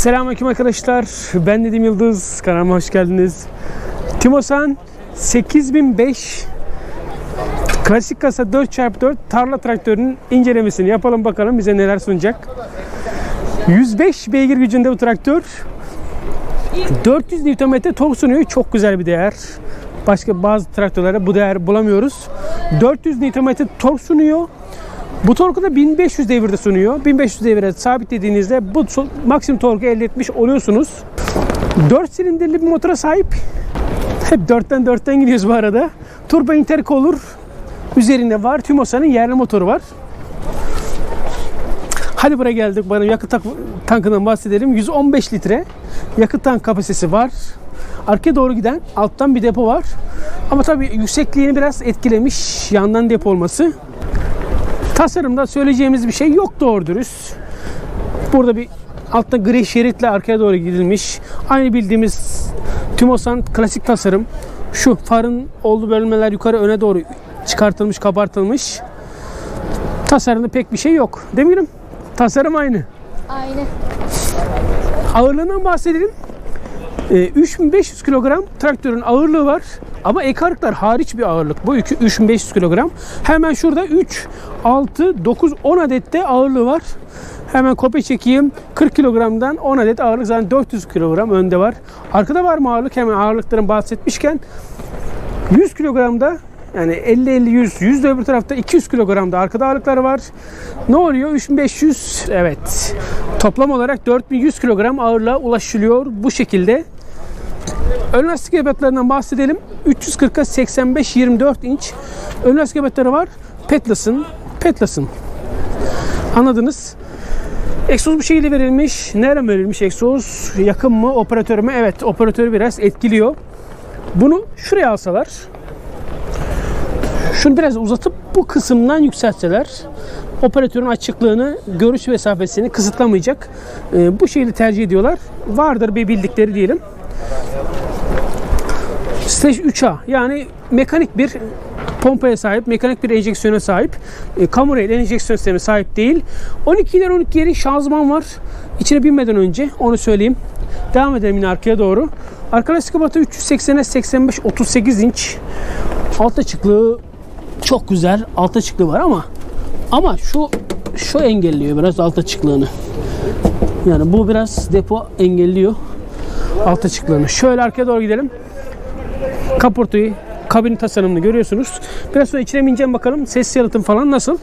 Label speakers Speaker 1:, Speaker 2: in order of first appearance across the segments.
Speaker 1: Selamünaleyküm arkadaşlar. Ben Nedim Yıldız. Kanalıma hoş geldiniz. Timosan 8005 klasik kasa 4x4 tarla traktörünün incelemesini yapalım bakalım bize neler sunacak. 105 beygir gücünde bu traktör. 400 Nm tork sunuyor. Çok güzel bir değer. Başka bazı traktörlerde bu değer bulamıyoruz. 400 Nm tork sunuyor. Bu torku da 1500 devirde sunuyor. 1500 devire sabitlediğinizde bu maksimum torku elde etmiş oluyorsunuz. 4 silindirli bir motora sahip. Hep 4'ten 4'ten gidiyoruz bu arada. Turbo intercooler üzerinde var. Tümosa'nın yerli motoru var. Hadi buraya geldik. Bana yakıt tankından bahsedelim. 115 litre yakıt tank kapasitesi var. Arkaya doğru giden alttan bir depo var. Ama tabii yüksekliğini biraz etkilemiş yandan depo olması. Tasarımda söyleyeceğimiz bir şey yok doğru dürüst. Burada bir altta gri şeritle arkaya doğru gidilmiş. Aynı bildiğimiz Timosan klasik tasarım. Şu farın olduğu bölmeler yukarı öne doğru çıkartılmış, kabartılmış. Tasarımda pek bir şey yok. Demiyorum. Tasarım aynı.
Speaker 2: Aynı.
Speaker 1: Ağırlığından bahsedelim. Ee, 3500 kilogram traktörün ağırlığı var. Ama ek ağırlıklar hariç bir ağırlık. Bu yükü 3500 kilogram. Hemen şurada 3, 6, 9, 10 adette ağırlığı var. Hemen kopya çekeyim. 40 kilogramdan 10 adet ağırlık zaten 400 kilogram önde var. Arkada var mı ağırlık? Hemen ağırlıkların bahsetmişken 100 kilogramda yani 50 50 100 100 de öbür tarafta 200 kilogramda arkada ağırlıkları var. Ne oluyor? 3500 evet. Toplam olarak 4100 kilogram ağırlığa ulaşılıyor bu şekilde. Ön lastik ebatlarından bahsedelim. 340'a 85 24 inç ön lastik ebatları var. Petlas'ın Petlas'ın Anladınız? Egzoz bu şekilde verilmiş. Nereden verilmiş egzoz? Yakın mı? Operatör mü? Evet, operatörü biraz etkiliyor. Bunu şuraya alsalar şunu biraz uzatıp bu kısımdan yükseltseler operatörün açıklığını, görüş mesafesini kısıtlamayacak. Ee, bu şekilde tercih ediyorlar. Vardır bir bildikleri diyelim. Stage 3A yani mekanik bir pompaya sahip, mekanik bir enjeksiyona sahip. E, kamu rail enjeksiyon sistemi sahip değil. 12 ileri 12 geri şanzıman var. İçine binmeden önce onu söyleyeyim. Devam edelim yine arkaya doğru. Arka lastik ebatı 380'e 85 38 inç. Alt açıklığı çok güzel. Alt açıklığı var ama ama şu şu engelliyor biraz alt açıklığını. Yani bu biraz depo engelliyor alt açıklığını. Şöyle arkaya doğru gidelim. Kaportayı, kabin tasarımını görüyorsunuz. Biraz sonra içine bineceğim bakalım. Ses yalıtım falan nasıl?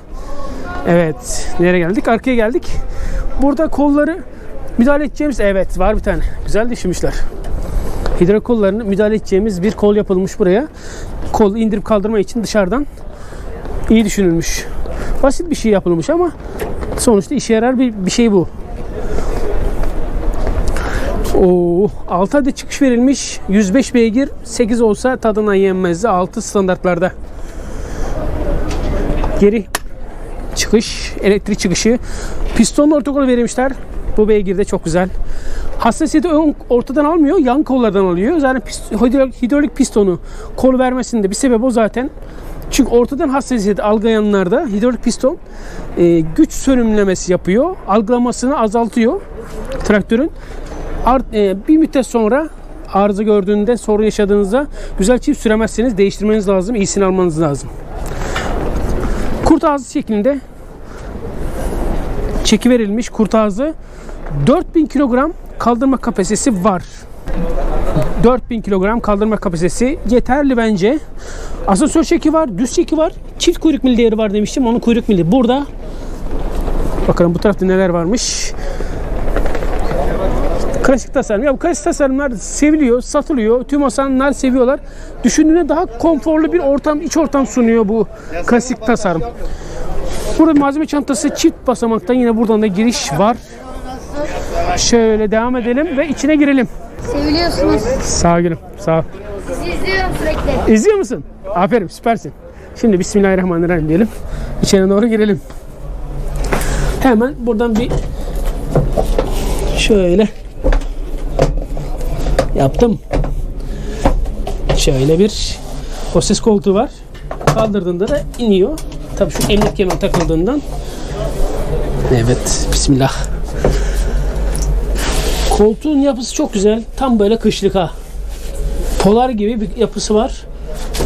Speaker 1: Evet. Nereye geldik? Arkaya geldik. Burada kolları müdahale edeceğimiz evet var bir tane. Güzel düşünmüşler. Hidro kollarını müdahale edeceğimiz bir kol yapılmış buraya. Kol indirip kaldırma için dışarıdan iyi düşünülmüş. Basit bir şey yapılmış ama sonuçta işe yarar bir, bir şey bu. Oo, 6 adet çıkış verilmiş. 105 beygir. 8 olsa tadından yenmezdi. 6 standartlarda. Geri çıkış, elektrik çıkışı. Pistonlu ortakolu verilmişler. Bu beygirde çok güzel. Hassasiyeti ön ortadan almıyor, yan kollardan alıyor. Zaten pist- hidrolik, hidrolik pistonu kol vermesinde bir sebep o zaten. Çünkü ortadan hassasiyet algılayanlarda hidrolik piston e, güç sönümlemesi yapıyor. Algılamasını azaltıyor traktörün. Art, e, bir müddet sonra arıza gördüğünde sorun yaşadığınızda güzel çift süremezseniz değiştirmeniz lazım. iyisini almanız lazım. Kurt ağzı şeklinde çeki verilmiş kurt ağzı 4000 kilogram kaldırma kapasitesi var. 4000 kilogram kaldırma kapasitesi yeterli bence. Asansör çeki var, düz çeki var. Çift kuyruk mil değeri var demiştim. Onun kuyruk mili burada. Bakalım bu tarafta neler varmış. Klasik tasarım. Ya bu klasik tasarımlar seviliyor, satılıyor. Tüm insanlar seviyorlar. Düşündüğünde daha konforlu bir ortam, iç ortam sunuyor bu klasik tasarım. Burada malzeme çantası çift basamaktan yine buradan da giriş var. Şöyle devam edelim ve içine girelim.
Speaker 2: Seviliyorsunuz.
Speaker 1: Sağ gülüm. Sağ ol.
Speaker 2: Sizi izliyorum sürekli.
Speaker 1: İzliyor musun? Aferin süpersin. Şimdi Bismillahirrahmanirrahim diyelim. İçeri doğru girelim. Hemen buradan bir şöyle yaptım. Şöyle bir o ses koltuğu var. Kaldırdığında da iniyor. Tabii şu emniyet kemer takıldığından. Evet. Bismillah. Koltuğun yapısı çok güzel. Tam böyle kışlık ha. Polar gibi bir yapısı var.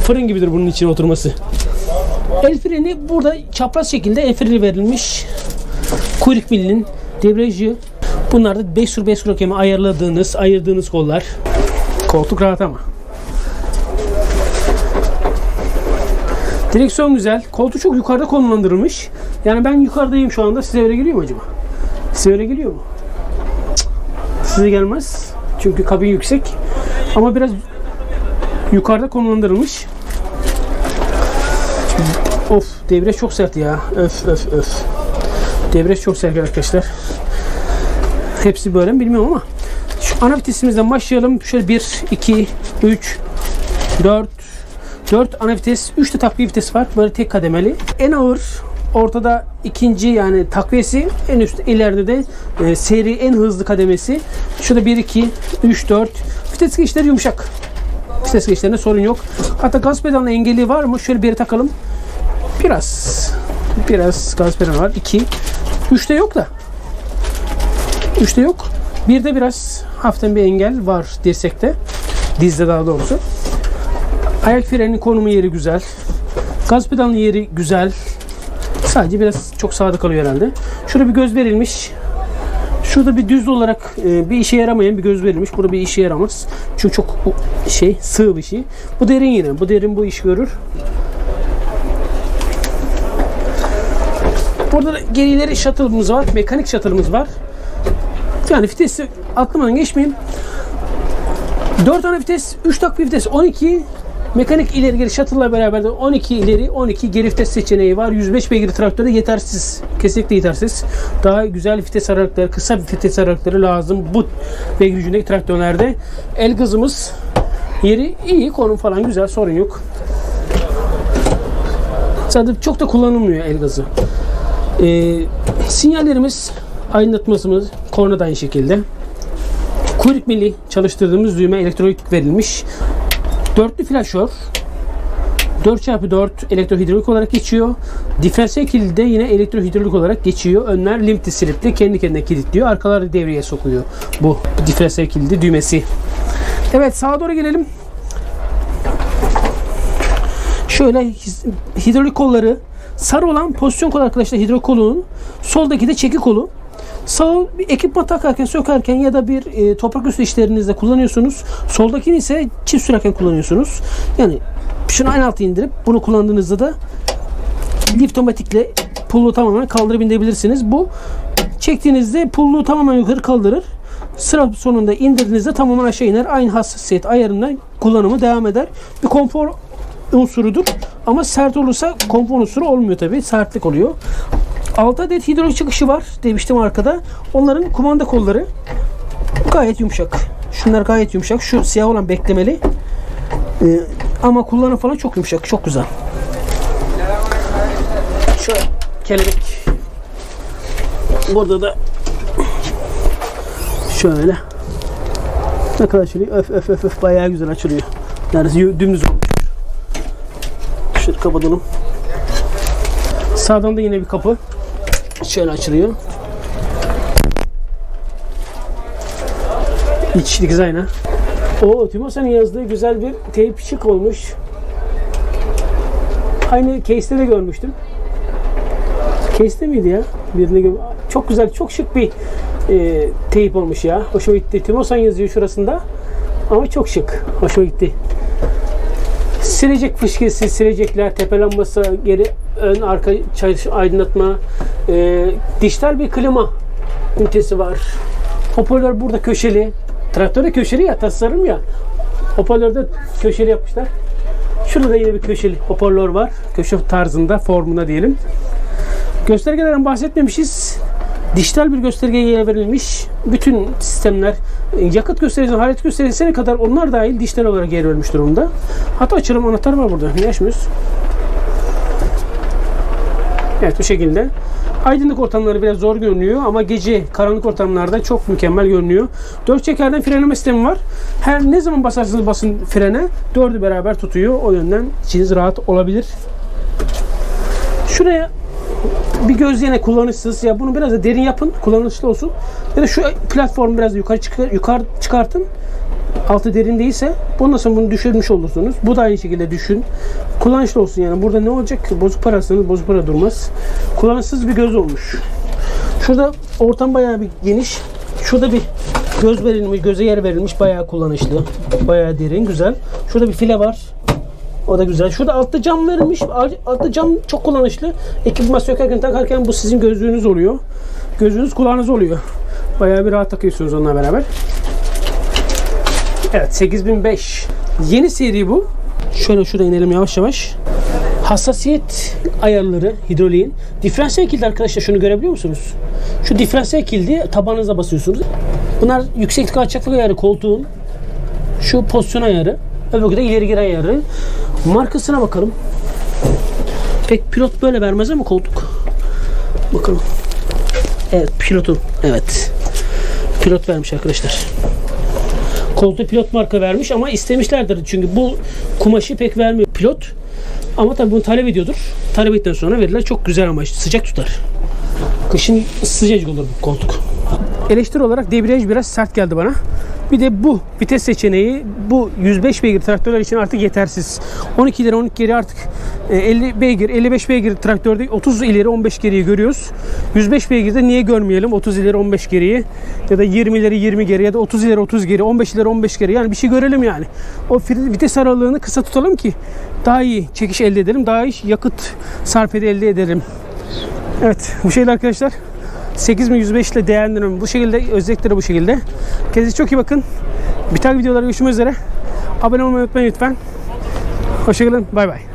Speaker 1: Fırın gibidir bunun için oturması. El freni burada çapraz şekilde el freni verilmiş. Kuyruk milinin debriyajı. Bunlar da 5 sur 5 sur hakemi ayarladığınız, ayırdığınız kollar. Koltuk rahat ama. Direksiyon güzel. Koltuk çok yukarıda konumlandırılmış. Yani ben yukarıdayım şu anda. Size öyle geliyor mu acaba? Size öyle geliyor mu? Size gelmez. Çünkü kabin yüksek. Ama biraz yukarıda konumlandırılmış. Of debriyaj çok sert ya. Öf öf öf. Debriyaj çok sert arkadaşlar. Hepsi böyle mi bilmiyorum ama. Şu ana vitesimizden başlayalım. Şöyle 1, 2, 3, 4, 4 ana vites, 3 de takviye vites var. Böyle tek kademeli. En ağır ortada ikinci yani takviyesi en üst ileride de e, seri en hızlı kademesi. Şurada 1 2 3 4 vites geçişleri yumuşak. Vites geçişlerinde sorun yok. Hatta gaz pedalının engeli var mı? Şöyle bir takalım. Biraz biraz gaz pedalı var. 2 3'te yok da. 3'te yok. Bir de biraz hafiften bir engel var dirsekte. Dizde daha doğrusu. Ayak freninin konumu yeri güzel. Gaz pedalının yeri güzel. Sadece biraz çok sağda kalıyor herhalde. Şurada bir göz verilmiş. Şurada bir düz olarak e, bir işe yaramayan bir göz verilmiş. Burada bir işe yaramaz. Çünkü çok şey sığ bir şey. Bu derin yine. Bu derin bu iş görür. Burada da gerileri shuttle'ımız var. Mekanik shuttle'ımız var. Yani vitesi atlamadan geçmeyeyim. 4 tane vites, 3 takviye vites 12 Mekanik ileri geri shuttle'la beraber de 12 ileri 12 geri vites seçeneği var. 105 beygir traktörde yetersiz. Kesinlikle yetersiz. Daha güzel vites aralıkları, kısa vites aralıkları lazım bu beygir gücündeki traktörlerde. El gazımız yeri iyi, konum falan güzel, sorun yok. Zaten çok da kullanılmıyor el gazı. Ee, sinyallerimiz, aydınlatmasımız, korna da aynı şekilde. Kuyruk milli çalıştırdığımız düğme elektronik verilmiş. Dörtlü flaşör 4x4 elektrohidrolik olarak geçiyor. Diferansiyel kilidi yine elektrohidrolik olarak geçiyor. Önler limited slip'li kendi kendine kilitliyor. Arkalar devreye sokuyor bu diferansiyel kilidi düğmesi. Evet sağa doğru gelelim. Şöyle hidrolik kolları sarı olan pozisyon kolu arkadaşlar hidrolik kolunun soldaki de çeki kolu. Sağ ekipman takarken, sökerken ya da bir e, toprak üstü işlerinizde kullanıyorsunuz. Soldakini ise çift sürerken kullanıyorsunuz. Yani şunu en alta indirip bunu kullandığınızda da liftomatikle pullu tamamen kaldırıp indirebilirsiniz. Bu çektiğinizde pullu tamamen yukarı kaldırır. Sıra sonunda indirdiğinizde tamamen aşağı iner. Aynı hassasiyet ayarında kullanımı devam eder. Bir konfor unsurudur. Ama sert olursa konfor unsuru olmuyor tabi. Sertlik oluyor. 6 adet hidrolik çıkışı var demiştim arkada. Onların kumanda kolları gayet yumuşak. Şunlar gayet yumuşak. Şu siyah olan beklemeli. Ee, ama kullanım falan çok yumuşak. Çok güzel. Şu kelebek. Burada da şöyle ne kadar açılıyor? Öf öf öf öf bayağı güzel açılıyor. Neredeyse dümdüz olmuş. Şunu kapatalım. Sağdan da yine bir kapı. Şöyle açılıyor. İç dizaynı. O Timosa'nın yazdığı güzel bir teyp şık olmuş. Aynı case'te de görmüştüm. Case'te miydi ya? Birini gö- çok güzel, çok şık bir e, teyp olmuş ya. Hoşuma gitti. Timosan yazıyor şurasında. Ama çok şık. Hoşuma gitti. Silecek fışkesi, silecekler, tepe lambası, geri ön arka çalış aydınlatma, e, dijital bir klima ünitesi var. Hoparlör burada köşeli. Traktörde köşeli ya tasarım ya. Hoparlörde köşeli yapmışlar. Şurada da yine bir köşeli hoparlör var. Köşe tarzında, formuna diyelim. Göstergelerden bahsetmemişiz. Dijital bir gösterge yer verilmiş. Bütün sistemler e, yakıt göstergesi, hararet göstergesine kadar onlar dahil dijital olarak yer verilmiş durumda. Hatta açılım anahtarı var burada. Niye açmıyoruz? Evet bu şekilde. Aydınlık ortamları biraz zor görünüyor ama gece karanlık ortamlarda çok mükemmel görünüyor. Dört çekerden frenleme sistemi var. Her ne zaman basarsanız basın frene dördü beraber tutuyor. O yönden içiniz rahat olabilir. Şuraya bir göz yine kullanışsız. Ya bunu biraz da derin yapın, kullanışlı olsun. Ya da şu platformu biraz yukarı çıkar, yukarı çıkartın. Altı derin değilse bundan sonra bunu düşürmüş olursunuz. Bu da aynı şekilde düşün. Kullanışlı olsun yani. Burada ne olacak? Bozuk parasınız, bozuk para durmaz. Kullanışsız bir göz olmuş. Şurada ortam bayağı bir geniş. Şurada bir göz verilmiş, göze yer verilmiş. Bayağı kullanışlı. Bayağı derin, güzel. Şurada bir file var. O da güzel. Şurada altta cam verilmiş. Altta cam çok kullanışlı. Ekipman sökerken takarken bu sizin gözlüğünüz oluyor. Gözünüz kulağınız oluyor. Bayağı bir rahat takıyorsunuz onunla beraber. Evet 8005. Yeni seri bu. Şöyle şurada inelim yavaş yavaş. Hassasiyet ayarları hidroliğin. Diferansiyel kilidi arkadaşlar şunu görebiliyor musunuz? Şu diferansiyel kilidi tabanınıza basıyorsunuz. Bunlar yükseklik alçaklık ayarı koltuğun. Şu pozisyon ayarı. Öbürkü de ileri geri ayarı. Markasına bakalım. Pek pilot böyle vermez ama koltuk. Bakalım. Evet pilotu. Evet. Pilot vermiş arkadaşlar. Koltuğu pilot marka vermiş ama istemişlerdir. Çünkü bu kumaşı pek vermiyor pilot. Ama tabii bunu talep ediyordur. Talep ettikten sonra verirler. Çok güzel ama sıcak tutar. Kışın sıcacık olur bu koltuk. Eleştiri olarak debriyaj biraz sert geldi bana. Bir de bu vites seçeneği bu 105 beygir traktörler için artık yetersiz. 12 ileri 12 geri artık e, 50 beygir 55 beygir traktörde 30 ileri 15 geriyi görüyoruz. 105 beygirde niye görmeyelim 30 ileri 15 geriyi ya da 20 ileri 20 geri ya da 30 ileri 30 geri 15 ileri 15 geri yani bir şey görelim yani. O vites aralığını kısa tutalım ki daha iyi çekiş elde edelim. Daha iyi yakıt sarf elde edelim. Evet bu şeyler arkadaşlar 8105 ile değerlendirmem bu şekilde özellikleri bu şekilde. Kendinize çok iyi bakın. Bir tane videolarda görüşmek üzere. Abone olmayı unutmayın lütfen. Hoşçakalın. Bay bay.